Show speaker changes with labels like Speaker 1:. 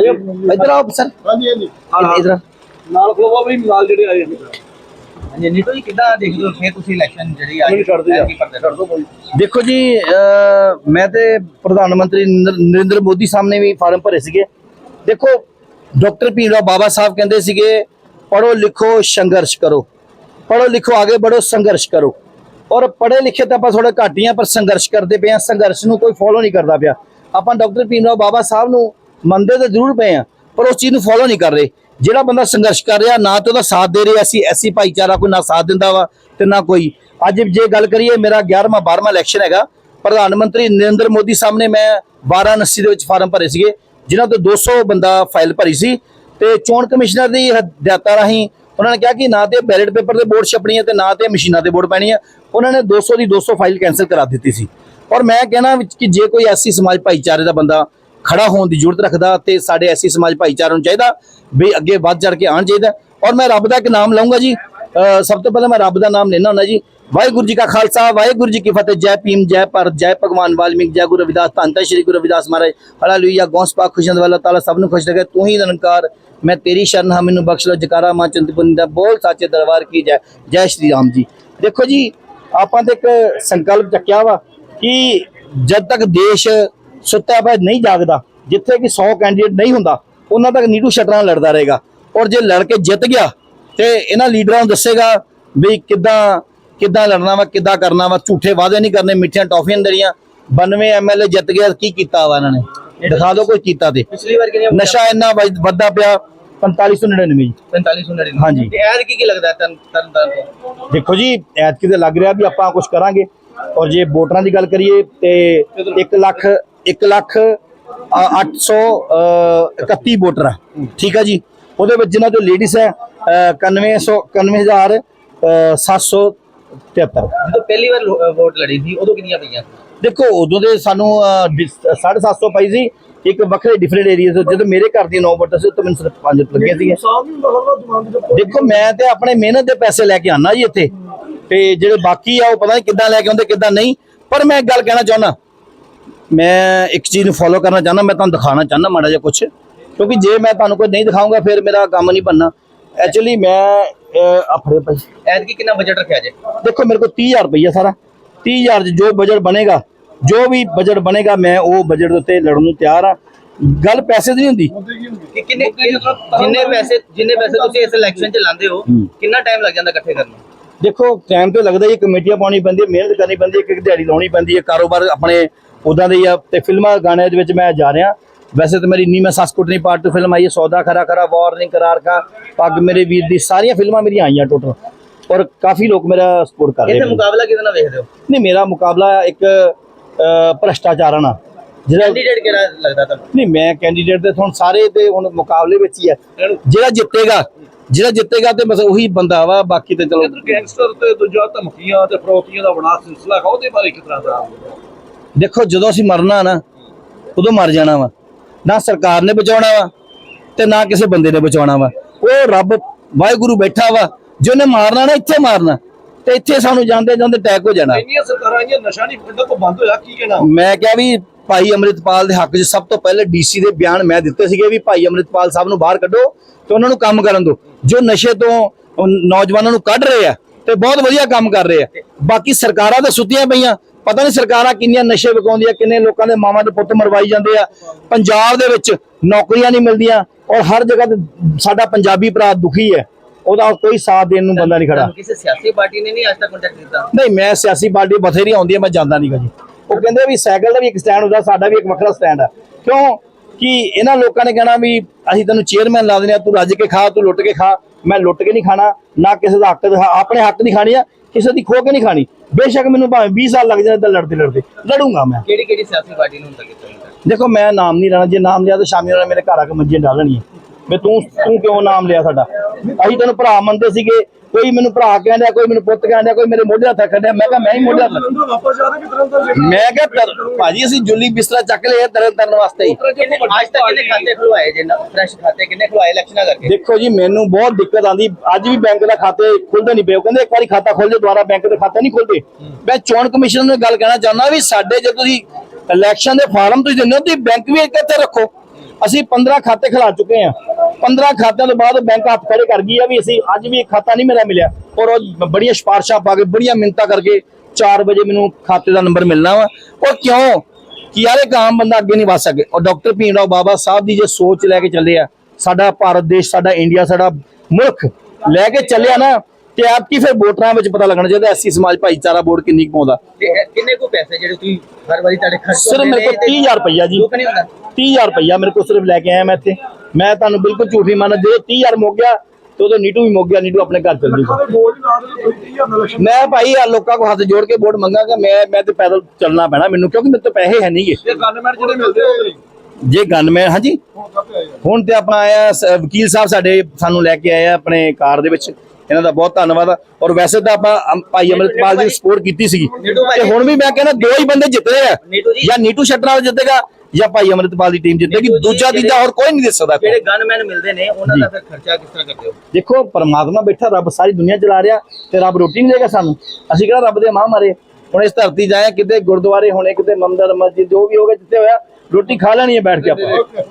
Speaker 1: ਆਜੋ। ਇੱਧਰ ਆਓ ਸਰ।
Speaker 2: ਹਾਂਜੀ ਹਾਂਜੀ।
Speaker 1: ਇੱਧਰ
Speaker 2: ਨਾਲ ਖਲੋਵਾ ਵੀ ਨਾਲ ਜਿਹੜੇ ਆਏ ਨੇ।
Speaker 3: ਹਾਂਜੀ ਨੀਟੂ ਜੀ ਕਿੱਦਾਂ ਦੇਖਦੇ ਹੋ ਫੇਰ ਤੁਸੀਂ ਇਲੈਕਸ਼ਨ ਜਿਹੜੀ
Speaker 2: ਮੈਨੂੰ ਛੱਡ ਦਿਓ।
Speaker 3: ਕੀ ਕਰਦੇ?
Speaker 2: ਛੱਡ ਦੋ ਕੋਈ।
Speaker 1: ਦੇਖੋ ਜੀ ਮੈਂ ਤੇ ਪ੍ਰਧਾਨ ਮੰਤਰੀ ਨਰਿੰਦਰ- ਮੋਦੀ ਸਾਹਮਣੇ ਵੀ ਫਾਰਮ ਭਰੇ ਸੀਗੇ। ਦੇਖੋ ਡਾਕਟਰ ਭੀਮਰਾਓ ਬਾਬਾ ਸਾਹਿਬ ਕਹਿੰਦੇ ਸੀਗੇ ਪੜੋ ਲਿਖੋ ਸੰਘਰਸ਼ ਕਰੋ। ਪੜੋ ਲਿਖੋ ਆਗੇ ਬੜੋ ਸੰਘਰਸ਼ ਕਰੋ। ਔਰ ਪੜੇ ਲਿਖੇ ਤਾਂ ਆਪਾਂ ਥੋੜੇ ਘੱਟ ਹੀ ਆ ਪਰ ਸੰਘਰਸ਼ ਕਰਦੇ ਪਏ ਆ। ਸੰਘਰਸ਼ ਨੂੰ ਕੋਈ ਫੋਲੋ ਨਹੀਂ ਕਰਦਾ ਪਿਆ। ਆਪਾਂ ਡਾਕਟਰ ਭੀਮਰਾਓ ਬਾਬਾ ਸਾਹਿਬ ਨੂੰ ਮੰਨਦੇ ਤਾਂ ਜ਼ਰੂਰ ਪਏ ਆ, ਪਰ ਉਸ ਚੀਜ਼ ਨੂੰ ਫੋਲੋ ਨਹੀਂ ਕਰ ਰਹੇ। ਜਿਹੜਾ ਬੰਦਾ ਸੰਘਰਸ਼ ਕਰ ਰਿਹਾ, ਨਾ ਤੇ ਉਹਦਾ ਸਾਥ ਦੇ ਰਿਹਾ, ਅਸੀਂ ਐਸੀ ਭਾਈਚਾਰਾ ਕੋਈ ਨਾ ਸਾਥ ਦਿੰਦਾ ਵਾ ਤੇ ਨਾ ਕੋਈ। ਅੱਜ ਜੇ ਗੱਲ ਕਰੀਏ, ਮੇਰਾ 11ਵਾਂ 12ਵਾਂ ਇਲੈਕਸ਼ਨ ਹੈਗਾ। ਪ੍ਰਧਾਨ ਮੰਤਰੀ ਨਰਿੰਦਰ ਮੋਦੀ ਸਾਹਮਣੇ ਮੈਂ ਵਾਰਾਣਸੀ ਦੇ ਵਿੱਚ ਫਾਰਮ ਭਰੇ ਸੀਗੇ, ਜਿਨ੍ਹਾਂ ਤੋਂ 200 ਬੰਦਾ ਫਾਈਲ ਭਰੀ ਸੀ। ਤੇ ਚੋਣ ਕਮਿਸ਼ਨਰ ਦੀ ਹਦਾਇਤਾਂ ਰਾਹੀਂ ਉਹਨਾਂ ਨੇ ਕਿਹਾ ਕਿ ਨਾ ਤੇ ਬੈਲਟ ਪੇਪਰ 'ਤੇ ਬੋਰਡ ਛਪਣੀ ਹੈ ਤੇ ਨਾ ਤੇ ਮਸ਼ੀਨਾਂ ਤੇ ਬੋਰਡ ਪੈਣੀ ਹੈ। ਉਹਨਾਂ ਨੇ 200 ਦੀ 200 ਫਾਈਲ ਕੈਨਸਲ ਕਰਾ ਦਿੱਤੀ ਸੀ। ਔਰ ਮੈਂ ਕਹਿਣਾ ਵਿੱਚ ਕਿ ਜੇ ਕੋਈ ਐਸੀ ਸਮਾਜ ਭਾਈਚਾਰੇ ਦਾ ਬੰਦਾ ਖੜਾ ਹੋਣ ਦੀ ਜ਼ਰੂਰਤ ਰੱਖਦਾ ਤੇ ਸਾਡੇ ਐਸੀ ਸਮਾਜ ਭਾਈਚਾਰੇ ਨੂੰ ਚਾਹੀਦਾ ਵੀ ਅੱਗੇ ਵੱਧ ਚੜ ਕੇ ਆਉਣ ਚਾਹੀਦਾ। ਔਰ ਮੈਂ ਰੱਬ ਦਾ ਇੱਕ ਨਾਮ ਲਵਾਂਗਾ ਜੀ। ਸਭ ਤੋਂ ਪਹਿਲਾਂ ਮੈਂ ਰੱਬ ਦਾ ਨਾਮ ਲੈਣਾ ਹੁੰਦਾ ਜੀ। ਵਾਹਿਗੁਰੂ ਜੀ ਕਾ ਖਾਲਸਾ, ਵਾਹਿਗੁਰੂ ਜੀ ਕੀ ਫਤਿਹ। ਜੈ ਭੀਮ, ਜੈ ਭਾਰਤ, ਜੈ ਭਗਵਾਨ, ਵਾਲਮੀਕ, ਜੈ ਗੁਰੂ ਰਵਿਦਾਸ ਧੰਨ ਧੰਨ ਸ਼੍ਰੀ ਗੁਰੂ ਰਵਿਦਾਸ ਮਹਾਰਾਜ। ਹਾਲੇਲੂਇਆ ਗੌਸ ਪਾਕ ਖੁਸ਼ੰਦ ਵਾਲਾ ਤਾਲਾ ਸਭ ਨੂੰ ਖੁਸ਼ ਰੱਖੇ। ਤੂੰ ਹੀ ਨਿਰੰਕਾਰ। ਮੈਂ ਤੇਰੀ ਸ਼ਰਨ ਹਾਂ। ਮੈਨੂੰ ਬਖਸ਼ ਲੋ ਜਕਾਰਾ ਮਾਂ ਚੰਦਪੁਰ ਦਾ ਬੋਲ ਸਾਚੇ ਦਰਬਾਰ ਕੀ ਜੈ। ਜੈ ਸ਼੍ਰੀ ਰਾਮ ਜੀ। ਦੇਖੋ ਜੀ, ਆਪਾਂ ਤੇ ਇੱਕ ਸੰਕਲਪ ਚੱਕਿਆ ਵਾ ਕਿ ਜਦ ਤੱਕ ਦੇਸ਼ ਸੁੱਤਾ ਪਿਆ ਨਹੀਂ ਜਾਗਦਾ ਜਿੱਥੇ ਕਿ 100 ਕੈਂਡੀਡੇਟ ਨਹੀਂ ਹੁੰਦਾ ਉਹਨਾਂ ਤੱਕ ਨੀਟੂ ਸ਼ਟਰਾਂ ਲੜਦਾ ਰਹੇਗਾ। ਔਰ ਜੇ ਲੜ ਕੇ ਜਿੱਤ ਗਿਆ ਤੇ ਇਹਨਾਂ ਲੀਡਰਾਂ ਨੂੰ ਦੱਸੇਗਾ ਵੀ ਕਿੱਦਾਂ ਕਿੱਦਾਂ ਲੜਨਾ ਵਾ ਕਿੱਦਾਂ ਕਰਨਾ ਵਾ ਝੂਠੇ ਵਾਅਦੇ ਨਹੀਂ ਕਰਨੇ ਮਿੱਠੀਆਂ ਟੌਫੀਆਂ ਦੇਣੀਆਂ। 92 ਐਮਐਲਏ ਜਿੱਤ ਗਿਆ ਕੀ ਕੀਤਾ ਵਾ ਇਹਨਾਂ ਨੇ? ਦਿਖਾ ਦਿਓ ਕੋਈ ਕੀਤਾ ਤੇ।
Speaker 3: ਪਿਛਲੀ ਵਾਰ ਕਿੰਨੀਆਂ
Speaker 1: ਨਸ਼ਾ ਇੰਨਾ ਵੱਧ- ਵੱਧਦਾ ਪਿਆ 4599 ਜੀ।
Speaker 3: 4599
Speaker 1: ਹਾਂਜੀ।
Speaker 3: ਤੇ ਐਰ ਕੀ ਕੀ ਲੱਗਦਾ ਤਨ ਤਨ
Speaker 1: ਦੇਖੋ ਜੀ ਐਤਕੀ ਤੇ ਲੱਗ ਰਿਹਾ ਵੀ ਆਪਾਂ ਕੁਝ ਕਰਾਂਗੇ। ਔਰ ਜੇ ਵੋਟਰਾਂ ਦੀ ਗੱਲ ਕਰੀਏ ਤੇ 1 ਲੱਖ 1 ਲੱਖ 831 ਵੋਟਰ ਆ। ਠੀਕ ਆ ਜੀ? ਉਹਦੇ ਵਿੱਚ ਜਿਨ੍ਹਾਂ ਤੋਂ ਲੇਡੀਜ਼ ਹੈ 9100 91773
Speaker 3: ਜਦੋਂ ਪਹਿਲੀ ਵਾਰ ਵੋਟ ਲੜੀ ਸੀ ਉਦੋਂ ਕਿੰਨੀਆਂ ਪਈਆਂ?
Speaker 1: ਦੇਖੋ ਉਦੋਂ ਦੇ ਸਾਨੂੰ 750 ਪਈ ਸੀ। ਇੱਕ ਵੱਖਰੇ ਡਿਫਰੈਂਟ ਏਰੀਆ ਤੋਂ। ਜਦੋਂ ਮੇਰੇ ਘਰ ਦੀ 9 ਵੋਟਰ ਸੀ ਤਾਂ ਮੈਨੂੰ ਸਿਰਫ 5 ਲੱਗੇ ਸੀਗੇ
Speaker 2: ਸਾਹ ਵੀ ਮਹੱਲਾ ਦੁਕਾਨ ਦੇ
Speaker 1: ਦੇਖੋ ਮੈਂ ਤੇ ਆਪਣੇ ਮਿਹਨਤ ਦੇ ਪੈਸੇ ਲੈ ਕੇ ਆਣਾ ਜੀ ਇੱਥੇ। ਤੇ ਜਿਹੜੇ ਬਾਕੀ ਆ ਉਹ ਪਤਾ ਨਹੀਂ ਕਿੱਦਾਂ ਲੈ ਕੇ ਆਉਂਦੇ ਕਿੱਦਾਂ ਨਹੀਂ। ਪਰ ਮੈਂ ਇੱਕ ਗੱਲ ਕਹਿਣਾ ਚਾਹੁੰਦਾ। ਮੈਂ ਇੱਕ ਚੀਜ਼ ਨੂੰ ਫੋਲੋ ਕਰਨਾ ਚਾਹੁੰਦਾ ਮੈਂ ਤੁਹਾਨੂੰ ਦਿਖਾਉਣਾ ਚਾਹੁੰਦਾ ਮਾੜਾ ਜਿਹਾ ਕੁਝ ਕਿਉਂਕਿ ਜੇ ਮੈਂ ਤੁਹਾਨੂੰ ਕੋਈ ਨਹੀਂ ਦਿਖਾਊਂਗਾ ਫਿਰ ਮੇਰਾ ਕੰਮ ਨਹੀਂ ਬਣਨਾ। ਐਕਚੁਅਲੀ ਮੈਂ ਆਪਣੇ ਭਾਈ
Speaker 3: ਐਰ ਕੀ ਕਿੰਨਾ ਬਜਟ ਰੱਖਿਆ ਜੇ?
Speaker 1: ਦੇਖੋ ਮੇਰੇ ਕੋਲ 30000 ਰੁਪਈਆ ਸਾਰਾ। 30000 ਚ ਜੋ ਬਜਟ ਬਣੇਗਾ ਜੋ ਵੀ ਬਜਟ ਬਣੇਗਾ ਮੈਂ ਉਹ ਬਜਟ ਦੇ ਉੱਤੇ ਲੜਨ ਨੂੰ ਤਿਆਰ ਆ। ਗੱਲ ਪੈਸੇ ਦੀ ਹੁੰਦੀ।
Speaker 3: ਕਿ ਕਿੰਨੇ ਜਿੰਨੇ ਪੈਸੇ ਜਿੰਨੇ ਪੈਸੇ ਤੁਸੀਂ ਇਸ ਇਲੈਕਸ਼ਨ 'ਚ ਲਾਉਂਦੇ ਹੋ। ਕਿੰਨਾ ਟਾਈਮ ਲੱਗ ਜਾਂਦਾ ਇਕੱਠੇ ਕਰਨ ਨੂੰ?
Speaker 1: ਦੇਖੋ ਟਾਈਮ ਤੇ ਲੱਗਦਾ ਹੈ, ਕਮੇਟੀਆਂ ਪਾਉਣੀ ਪੈਂਦੀ ਹੈ ਮਿਹਨਤ ਕਰਨੀ ਪੈਂਦੀ ਹੈ ਇੱਕ ਇੱਕ ਦਿਹਾੜੀ ਲਾਉਣੀ ਪੈਂਦੀ ਹੈ ਕਾਰੋਬਾਰ ਆਪਣੇ ਉਦਾਂ ਦੇ ਹੀ ਆ ਤੇ ਫਿਲਮਾਂ ਗਾਣਿਆਂ ਦੇ ਵਿੱਚ ਮੈਂ ਜਾ ਰਿਹਾ। ਵੈਸੇ ਤਾਂ ਮੇਰੀ ਨੀ ਮੈਂ ਸੱਸ ਕੁੱਟਣੀ ਪਾਰਟ ਟੂ ਫਿਲਮ ਆਈ ਹੈ ਸੌਦਾ ਖਰਾ ਖਰਾ ਵਾਰਨਿੰਗ ਕਰਾਰ ਕਾ ਪੱਗ ਮੇਰੇ ਵੀਰ ਦੀ ਸਾਰੀਆਂ ਫਿਲਮਾਂ ਮੇਰੀਆਂ ਆਈਆਂ ਟੋਟਲ ਔਰ ਕਾਫੀ ਲੋਕ ਮੇਰਾ ਸਪੋਰਟ ਕਰ ਰਹੇ ਨੇ।
Speaker 3: ਮੁਕਾਬਲਾ ਕਿਹਦੇ ਨਾਲ ਵੇਖਦੇ ਹੋ?
Speaker 1: ਨਹੀਂ ਮੇਰਾ ਮੁਕਾਬਲਾ ਇੱਕ ਭ੍ਰਸ਼ਟਾਚਾਰਾਂ ਨਾਲ। ਜਿਹੜਾ
Speaker 3: ਕੈਂਡੀਡੇਟ ਕਿਹੜਾ ਲੱਗਦਾ ਤੁਹਾਨੂੰ?
Speaker 1: ਨਹੀਂ ਮੈਂ ਕੈਂਡੀਡੇਟ ਤੇ ਹੁਣ ਸਾਰੇ ਤੇ ਹੁਣ ਮੁਕਾਬਲੇ ਵਿੱਚ ਹੀ ਹੈ। ਜਿਹੜਾ ਜਿੱਤੇਗਾ ਜਿਹੜਾ ਜਿੱਤੇਗਾ ਤੇ ਬਸ ਉਹੀ ਬੰਦਾ ਵਾ ਬਾਕੀ ਤੇ ਚਲੋ
Speaker 2: ਗੈਂਗਸਟਰ ਤੇ ਦੂਜਾ ਧਮਕੀਆਂ ਤੇ ਫਰੋਤੀਆਂ ਦਾ ਬਣਾ ਸਿਲਸਿਲਾ ਉਹਦੇ ਬਾਰੇ ਤਰ੍ਹਾਂ ਦਾ
Speaker 1: ਦੇਖੋ ਜਦੋਂ ਅਸੀਂ ਮਰਨਾ ਨਾ ਉਦੋਂ ਮਰ ਜਾਣਾ ਵਾ। ਨਾ ਸਰਕਾਰ ਨੇ ਬਚਾਉਣਾ ਵਾ ਤੇ ਨਾ ਕਿਸੇ ਬੰਦੇ ਨੇ ਬਚਾਉਣਾ ਵਾ। ਉਹ ਰੱਬ ਵਾਹਿਗੁਰੂ ਬੈਠਾ ਵਾ ਜਿਹਨੇ ਮਾਰਨਾ ਨਾ ਇੱਥੇ ਮਾਰਨਾ। ਤੇ ਇੱਥੇ ਸਾਨੂੰ ਜਾਂਦੇ ਜਾਂਦੇ ਅਟੈਕ ਹੋ ਜਾਣਾ।
Speaker 2: ਇੰਨੀਆਂ ਸਰਕਾਰਾਂ ਆਈਆਂ ਨਸ਼ਾ ਨਹੀਂ ਪਿੰਡਾਂ ਤੋਂ ਬੰਦ ਹੋਇਆ ਕੀ ਕਹਿਣਾ?
Speaker 1: ਮੈਂ ਕਿਹਾ ਵੀ ਭਾਈ ਅਮਰਿਤਪਾਲ ਦੇ ਹੱਕ 'ਚ ਸਭ ਤੋਂ ਪਹਿਲੇ ਡੀਸੀ ਦੇ ਬਿਆਨ ਮੈਂ ਦਿੱਤੇ ਸੀਗੇ ਵੀ ਭਾਈ ਅਮਰਿਤਪਾਲ ਸਾਹਿਬ ਨੂੰ ਬਾਹਰ ਕੱਢੋ ਤੇ ਉਹਨਾਂ ਨੂੰ ਕੰਮ ਕਰਨ ਦਿਓ। ਜੋ ਨਸ਼ੇ ਤੋਂ ਨੌਜਵਾਨਾਂ ਨੂੰ ਕੱਢ ਰਹੇ ਆ ਤੇ ਬਹੁਤ ਵਧੀਆ ਕੰਮ ਕਰ ਰਹੇ ਆ। ਬਾਕੀ ਸਰਕਾਰਾਂ ਤਾਂ ਸੁੱਤੀਆਂ ਪਈਆਂ। ਪਤਾ ਨਹੀਂ ਸਰਕਾਰਾਂ ਕਿੰਨੀਆਂ ਨਸ਼ੇ ਵਿਕਾਉਂਦੀਆਂ ਕਿੰਨੇ ਲੋਕਾਂ ਦੇ ਮਾਵਾਂ ਦੇ ਪੁੱਤ ਮਰਵਾਈ ਜਾਂਦੇ ਆ। ਪੰਜਾਬ ਦੇ ਵਿੱਚ ਨੌਕਰੀਆਂ ਨਹੀਂ ਮਿਲਦੀਆਂ ਔਰ ਹਰ ਜਗ੍ਹਾ ਤੇ ਸਾਡਾ ਪੰਜਾਬੀ ਭਰਾ ਦੁਖੀ ਹੈ। ਉਹਦਾ ਕੋਈ ਸਾਥ ਦੇਣ ਨੂੰ ਬੰਦਾ ਨਹੀਂ ਖੜਾ।
Speaker 3: ਕਿਸੇ ਸਿਆਸੀ ਪਾਰਟੀ ਨੇ ਨਹੀਂ ਅੱਜ ਤੱਕ ਕੰਟੈਕਟ ਕੀਤਾ?
Speaker 1: ਨਹੀਂ ਮੈਂ ਸਿਆਸੀ ਪਾਰਟੀ ਬਥੇਰੀ ਆਉਂਦੀ ਹੈ ਮੈਂ ਜਾਂਦਾ ਨਹੀਂਗਾ ਜੀ। ਉਹ ਕਹਿੰਦੇ ਵੀ ਸਾਈਕਲ ਦਾ ਵੀ ਇੱਕ ਸਟੈਂਡ ਹੁੰਦਾ ਸਾਡਾ ਵੀ ਇੱਕ ਵੱਖਰਾ ਸਟੈਂਡ ਹੈ ਕਿਉਂ? ਕਿ ਇਹਨਾਂ ਲੋਕਾਂ ਨੇ ਕਹਿਣਾ ਵੀ ਅਸੀਂ ਤੈਨੂੰ ਚੇਅਰਮੈਨ ਲਾ ਦਿੰਦੇ ਆ ਤੂੰ ਰੱਜ ਕੇ ਖਾ ਤੂੰ ਲੁੱਟ ਕੇ ਖਾ। ਮੈਂ ਲੁੱਟ ਕੇ ਨਹੀਂ ਖਾਣਾ ਨਾ ਕਿਸੇ ਦਾ ਹੱਕ ਆਪਣੇ ਹੱਕ ਦੀ ਖਾਣੀ ਆ ਕਿਸੇ ਦੀ ਖੋ ਕੇ ਨਹੀਂ ਖਾਣੀ। ਬੇਸ਼ੱਕ ਮੈਨੂੰ ਭਾਵੇਂ 20 ਸਾਲ ਲੱਗ ਜਾਣ ਤਾਂ ਲੜਦੇ ਲੜਦੇ ਲੜੂੰਗਾ ਮੈਂ।
Speaker 3: ਕਿਹੜੀ ਕਿਹੜੀ ਸਿਆਸੀ ਪਾਰਟੀ ਨੂੰ ਤੱਕ ਕੀਤਾ ਹੁੰਦਾ
Speaker 1: ਦੇਖੋ ਮੈਂ ਨਾਮ ਨਹੀਂ ਲੈਣਾ ਜੇ ਨਾਮ ਲਿਆ ਤਾਂ ਸ਼ਾਮੀ ਉਹਨਾਂ ਮੇਰੇ ਘਰ ਆ ਕੇ ਮੰਜੇ ਡਾਲਣੀ ਹੈ ਵੀ ਤੂੰ ਤੂੰ ਕਿਉਂ ਨਾਮ ਲਿਆ ਸਾਡਾ? ਅਸੀਂ ਤੈਨੂੰ ਭਰਾ ਮੰਨਦੇ ਸੀਗੇ। ਕੋਈ ਮੈਨੂੰ ਭਰਾ ਕਹਿੰਦਾ ਕੋਈ ਮੈਨੂੰ ਪੁੱਤ ਕਹਿੰਦਾ ਕੋਈ ਮੇਰੇ ਮੋਢੇ ਹੱਥ ਰੱਖਦਾ ਮੈਂ ਕਿਹਾ ਮੈਂ ਹੀ ਮੋਢੇ ਹੱਥ ਮੈਂ ਕਿਹਾ ਭਾਜੀ ਅਸੀਂ ਜੁੱਲੀ ਬਿਸਤਰਾ ਚੱਕ ਲਿਆ ਤਰਨ ਤਰਨ ਵਾਸਤੇ ਹੀ।
Speaker 3: ਅੱਜ ਤੱਕ ਕਿੰਨੇ ਖਾਤੇ ਖੁਲਵਾਏ ਜੇ ਨਾ ਫਰੈਸ਼ ਖਾਤੇ ਕਿੰਨੇ ਖੁਲਵਾਏ ਇਲੈਕਸ਼ਨਾਂ ਕਰਕੇ?
Speaker 1: ਦੇਖੋ ਜੀ ਮੈਨੂੰ ਬਹੁਤ ਦਿੱਕਤ ਆਂਦੀ ਅੱਜ ਵੀ ਬੈਂਕ ਦਾ ਖਾਤੇ ਖੁੱਲਦੇ ਨਹੀਂ ਪਏ ਉਹ। ਕਹਿੰਦੇ ਇੱਕ ਵਾਰੀ ਖਾਤਾ ਖੋਲ ਜੇ ਦੁਬਾਰਾ ਬੈਂਕ ਦੇ ਖਾਤੇ ਨਹੀਂ ਖੁੱਲਦੇ ਮੈਂ ਚੋਣ ਕਮਿਸ਼ਨ ਨੂੰ ਗੱਲ ਕਹਿਣਾ ਚਾਹੁੰਦਾ ਵੀ ਸਾਡੇ ਜੇ ਤੁਸੀਂ ਇਲੈਕਸ਼ਨ ਦੇ ਫਾਰਮ ਤੁਸੀਂ ਦਿੰਦੇ ਹੋ ਤੁਸੀਂ ਬੈਂਕ ਵੀ ਇੱਥੇ ਰੱਖੋ। ਅਸੀਂ 15 ਖਾਤੇ ਖਿਲਾ ਚੁੱਕੇ ਆ 15 ਖਾਤਿਆਂ ਤੋਂ ਬਾਅਦ ਬੈਂਕ ਹੱਥ ਖੜੇ ਕਰ ਗਈ ਆ ਵੀ ਅਸੀਂ ਅੱਜ ਵੀ ਇੱਕ ਖਾਤਾ ਨਹੀਂ ਮੇਰਾ ਮਿਲਿਆ। ਔਰ ਉਹ ਬੜੀਆਂ ਸਿਫਾਰਸ਼ਾਂ ਪਾ ਕੇ, ਬੜੀਆਂ ਮਿੰਨਤਾਂ ਕਰਕੇ 4 ਵਜੇ ਮੈਨੂੰ ਖਾਤੇ ਦਾ ਨੰਬਰ ਮਿਲਣਾ ਵਾ। ਉਹ ਕਿਉਂ? ਕਿ ਯਾਰ ਇੱਕ ਆਮ ਬੰਦਾ ਅੱਗੇ ਨਹੀਂ ਵਧ ਸਕੇ। ਔਰ ਡਾਕਟਰ ਭੀਮਰਾਓ ਬਾਬਾ ਸਾਹਿਬ ਦੀ ਜੇ ਸੋਚ ਲੈ ਕੇ ਚੱਲੇ ਆ, ਸਾਡਾ ਭਾਰਤ ਦੇਸ਼, ਸਾਡਾ ਇੰਡੀਆ, ਸਾਡਾ ਮੁਲਕ ਲੈ ਕੇ ਚੱਲਿਆ ਨਾ ਤੇ ਆਪ ਕੀ ਫਿਰ ਵੋਟਰਾਂ ਵਿੱਚ ਪਤਾ ਲੱਗਣਾ ਚਾਹੀਦਾ ਐਸੀ ਸਮਾਜ ਭਾਈਚਾਰਾ ਵੋਟ ਕਿੰਨੀ ਕੁ ਪਾਉਂਦਾ?
Speaker 3: ਤੇ ਇਹ ਕਿੰਨੇ ਕੋ ਪੈਸੇ ਜਿਹੜੇ ਤੁਸੀਂ ਹਰ ਵਾਰੀ ਤੁਹਾਡੇ ਖਰਚ
Speaker 1: ਸਿਰਫ ਮੇਰੇ ਕੋਲ 30000 ਰੁਪਈਆ ਜੀ।
Speaker 3: ਦੁੱਖ ਨਹੀਂ ਹੁੰਦਾ
Speaker 1: 30000 ਰੁਪਈਆ ਮੇਰੇ ਕੋਲ ਸਿਰਫ ਲੈ ਕੇ ਆਇਆ ਮੈਂ ਇੱਥੇ। ਮੈਂ ਤੁਹਾਨੂੰ ਬਿਲਕੁਲ ਝੂਠੀ ਮੰਨ ਜੇ 30000 ਮੁੱਕ ਗਿਆ ਤੇ ਉਹਦੇ ਨੀਟੂ ਵੀ ਮੁੱਕ ਗਿਆ ਨੀਟੂ ਆਪਣੇ ਘਰ ਚੱਲ ਜੂਗਾ ਮੈਂ ਭਾਈ ਆ ਲੋਕਾਂ ਕੋ ਹੱਥ ਜੋੜ ਕੇ ਵੋਟ ਮੰਗਾਂਗਾ ਮੈਂ ਮੈਂ ਤੇ ਪੈਦਲ ਚੱਲਣਾ ਪੈਣਾ ਮੈਨੂੰ ਕਿਉਂਕਿ ਮੇਰੇ ਤੋਂ ਪੈਸੇ ਹੈ ਨਹੀਂਗੇ
Speaker 2: ਇਹ ਗਨਮੈਨ ਜਿਹੜੇ ਮਿਲਦੇ ਹੋ।
Speaker 1: ਜੇ ਗਨਮੈਨ ਹਾਂਜੀ। ਹੁਣ ਤੇ ਆਪਾਂ ਆਇਆ ਵਕੀਲ ਸਾਹਿਬ ਸਾਡੇ ਸਾਨੂੰ ਲੈ ਕੇ ਆਏ ਆ ਆਪਣੇ ਕਾਰ ਦੇ ਵਿੱਚ। ਇਹਨਾਂ ਦਾ ਬਹੁਤ ਧੰਨਵਾਦ ਆ। ਔਰ ਵੈਸੇ ਤਾਂ ਆਪਾਂ ਅਮ- ਭਾਈ ਅਮਰਿਤਪਾਲ ਦੀ ਸਪੋਰਟ ਕੀਤੀ ਸੀਗੀ।
Speaker 3: ਨੀਟੂ ਭਾਈ-
Speaker 1: ਤੇ ਹੁਣ ਵੀ ਮੈਂ ਕਹਿੰਦਾ ਦੋ ਹੀ ਬੰਦੇ ਜਿੱਤੇ ਆ।
Speaker 3: ਨੀਟੂ ਜੀ-
Speaker 1: ਜਾਂ ਨੀਟੂ ਸ਼ਟਰਾਲ ਜਿੱਤੇਗਾ ਜਾਂ ਭਾਈ ਅਮਰਿਤਪਾਲ ਦੀ ਟੀਮ ਜਿੱਤੇਗੀ।
Speaker 3: ਨੀਟੂ ਜੀ,
Speaker 1: ਦੂਜਾ ਤੀਜਾ ਹੋਰ ਕੋਈ ਨਹੀਂ ਦੇ ਸਕਦਾ
Speaker 3: ਜਿਹੜੇ ਗਨਮੈਨ ਮਿਲਦੇ ਨੇ ਉਹਨਾਂ
Speaker 1: ਜੀ।
Speaker 3: ਦਾ ਫਿਰ ਖਰਚਾ ਕਿਸ ਤਰ੍ਹਾਂ ਕਰਦੇ ਹੋ?
Speaker 1: ਦੇਖੋ ਪਰਮਾਤਮਾ ਬੈਠਾ ਰੱਬ ਸਾਰੀ ਦੁਨੀਆ ਚਲਾ ਰਿਹਾ ਤੇ ਰੱਬ ਰੋਟੀ ਨਹੀਂ ਦੇਗਾ ਸਾਨੂੰ। ਅਸੀਂ ਕਿਹੜਾ ਰੱਬ ਦੇ ਮਾਂ ਮਾਰੇ? ਹੁਣ ਇਸ ਧਰਤੀ ਜਾਏ ਕਿਤੇ ਗੁਰਦੁਆਰੇ ਹੋਣੇ ਕਿਤੇ ਮੰਦਰ ਮਸਜਿਦ ਜੋ ਵੀ ਹੋਵੇ ਜਿੱਥੇ ਹੋਇਆ ਰੋਟੀ ਖਾ ਲੈਣੀ ਹੈ ਬੈਠ ਕੇ ਆਪਾਂ।